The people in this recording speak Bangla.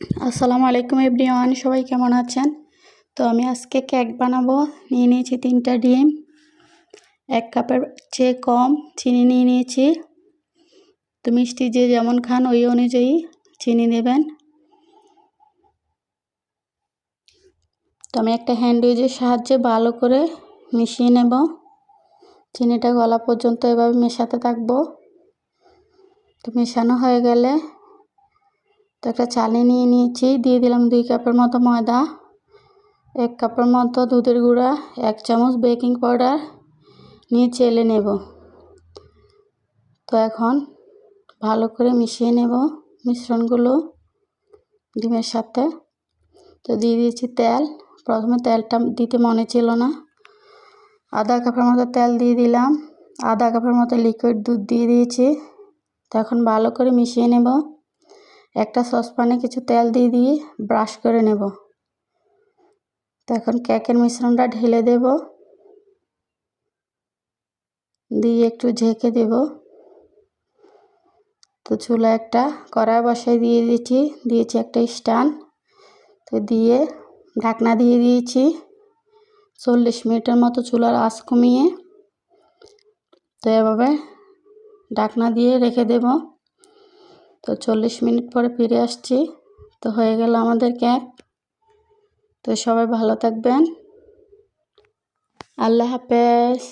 আসসালামু আলাইকুম এভরিওয়ান, সবাই কেমন আছেন? তো আমি আজকে কেক বানাবো। নিয়ে নিয়েছি তিনটা ডিম, এক কাপের চেয়ে কম চিনি নিয়ে নিয়েছি। তো মিষ্টি যে যেমন খান ওই অনুযায়ী চিনি নেবেন। তো আমি একটা হ্যান্ড উইজের সাহায্যে ভালো করে মিশিয়ে নেব। চিনিটা গলা পর্যন্ত এভাবে মেশাতে থাকব। তো মেশানো হয়ে গেলে তো একটা চালি নিয়ে নিয়েছি, দিয়ে দিলাম দুই কাপের মতো ময়দা, এক কাপের মতো দুধের গুঁড়া, এক চামচ বেকিং পাউডার, নিয়ে চেলে নেব। তো এখন ভালো করে মিশিয়ে নেব মিশ্রণগুলো ডিমের সাথে। তো দিয়ে দিয়েছি তেল, প্রথমে তেলটা দিতে মনে ছিল না। আধা কাপের মতো তেল দিয়ে দিলাম, আধা কাপের মতো লিকুইড দুধ দিয়ে দিয়েছি। তো এখন ভালো করে মিশিয়ে নেব। একটা সসপ্যানে কিছু তেল দিয়ে দিয়ে ব্রাশ করে নেব। তো এখন কেকের মিশ্রণটা ঢেলে দেব। দিয়ে একটু ঝেঁকে দেব। তো চুলা একটা কড়াই বসায় দিয়ে দিয়েছি দিয়েছি একটা স্ট্যান্ড তো দিয়ে ঢাকনা দিয়ে দিয়েছি চল্লিশ মিনিটের মতো চুলার আঁচ কমিয়ে। তো এভাবে ঢাকনা দিয়ে রেখে দেব। তো চল্লিশ মিনিট পরে ফিরে আসছি। তো হয়ে গেল আমাদের কেক তো সবাই ভালো থাকবেন। আল্লাহ হাফেজ।